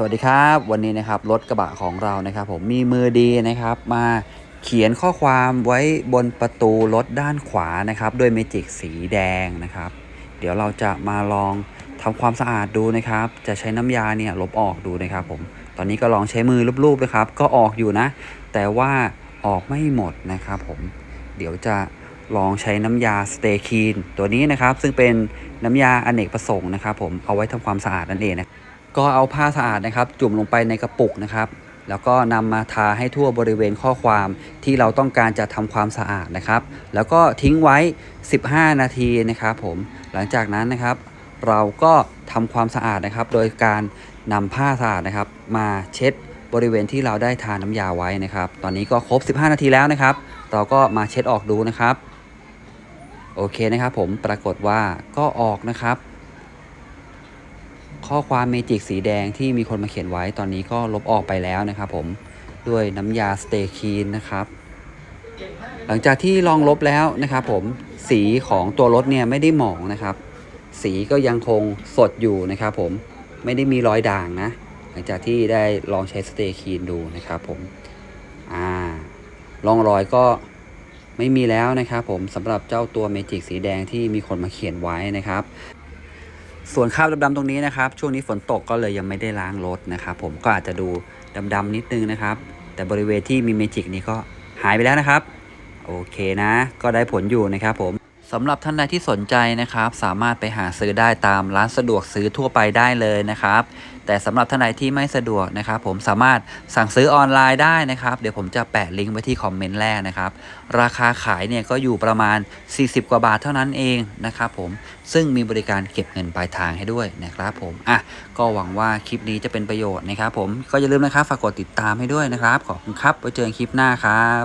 สวัสดีครับวันนี้นะครับรถกระบะของเรานะครับ ผมมีมือดีนะครับ มาเขียนข้อความไว้บนประตูรถด้านขวานะครับ ด้วยเมจิกสีแดงนะครับ เดี๋ยวเราจะมาลองทำความสะอาดดูนะครับ จะใช้น้ำยาเนี่ยลบออกดูนะครับ ผมตอนนี้ก็ลองใช้มือลูบๆนะครับ ก็ออกอยู่นะ แต่ว่าออกไม่หมดนะครับผมเดี๋ยวจะลองใช้น้ำยาสเตคีนตัวนี้นะครับ ซึ่งเป็นน้ำยาอเนกประสงค์นะครับ ผมเอาไว้ทำความสะอาดนั่นเองนะ ก็เอาผ้าสะอาดนะครับ จุ่มลงไปในกระปุกนะครับ แล้วก็นำมาทาให้ทั่วบริเวณข้อความที่เราต้องการจะทำความสะอาดนะครับ แล้วก็ทิ้งไว้ 15 นาทีนะครับ ผมหลังจากนั้นนะครับ เราก็ทำความสะอาดนะครับ โดยการนำผ้าสะอาดนะครับ มาเช็ดบริเวณที่เราได้ทาน้ำยาไว้นะครับ ตอนนี้ก็ครบ 15 นาทีแล้วนะครับ เราก็มาเช็ดออกดูนะครับ โอเคนะครับ ผมปรากฏว่าก็ออกนะครับ ข้อความเมจิกสีแดงที่มีคนมาเขียนไว้ตอนนี้ก็ลบออกไปแล้วนะครับผมด้วยน้ำยาสเตคีนนะครับ หลังจากที่ลองลบแล้วนะครับผมสีของตัวรถเนี่ยไม่ได้หมองนะครับ สีก็ยังคงสดอยู่นะครับผมไม่ได้มีรอยด่างนะ หลังจากที่ได้ลองใช้สเตคีนดูนะครับผมอ่าร่องรอยก็ไม่มีแล้วนะครับผมสำหรับเจ้าตัวเมจิกสีแดงที่มีคนมาเขียนไว้นะครับ ส่วนคราบดำๆตรงนี้นะครับ ช่วงนี้ฝนตกก็เลยยังไม่ได้ล้างรถนะครับ ผมก็อาจจะดูดำๆนิดนึงนะครับ แต่บริเวณที่มีเมจิกนี้ก็หายไปแล้วนะครับ โอเคนะ ก็ได้ผลอยู่นะครับผม สำหรับท่านใดที่สนใจนะครับ สามารถไปหาซื้อได้ตามร้านสะดวกซื้อทั่วไปได้เลยนะครับ แต่สำหรับท่านใดที่ไม่สะดวกนะครับ ผมสามารถสั่งซื้อออนไลน์ได้นะครับ เดี๋ยวผมจะแปะลิงก์ไว้ที่คอมเมนต์แรกนะครับ ราคาขายเนี่ยก็อยู่ประมาณ 40 กว่าบาทเท่านั้นเองนะครับผมซึ่งมีบริการเก็บเงินปลายทางให้ด้วยนะครับ ผมอะก็หวังว่าคลิปนี้จะเป็นประโยชน์นะครับ ผมก็อย่าลืมนะครับฝากกดติดตามให้ด้วยนะครับขอบคุณครับไว้เจอกันคลิปหน้าครับ